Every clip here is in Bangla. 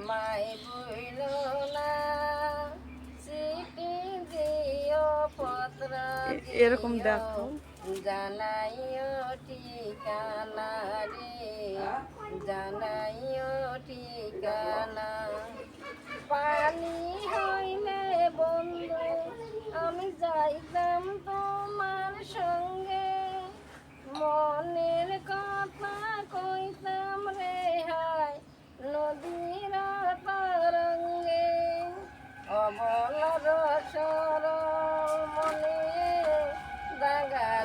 আমায় বইল না। চিঠি দিও। পত্র এরকম দেখো। জানাইও ঠিকানা রে। হ্যাঁ? জানাইও ঠিক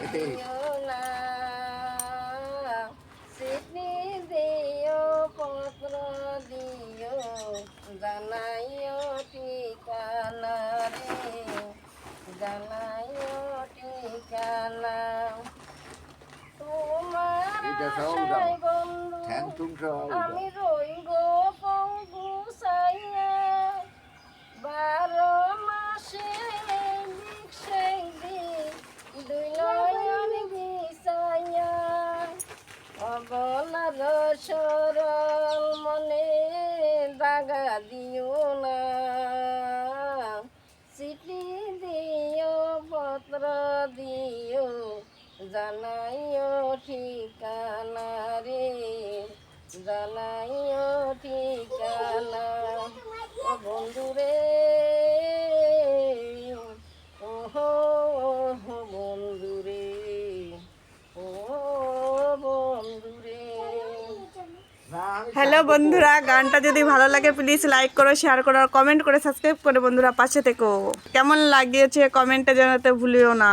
দাগা দিও পত্র দিও জানাইও ঠিকানা রে জানাইও ঠিকানা তোমার আমি রই গো অবলার সরল মনে দাগা দিও না। চিঠি দিও, পত্র দিও, জানাইও ঠিকানা রে, জানাইও ঠিকানা। ও বন্ধু রে ওহো বন্ধু রে ও বন্ধু রে হ্যালো বন্ধুরা, গানটা যদি ভালো লাগে প্লিজ লাইক করো শেয়ার করো, আর কমেন্ট করে সাবস্ক্রাইব করে বন্ধুরা, পাশে থেকো। কেমন লাগিয়েছে কমেন্টে জানাতে ভুলিও না।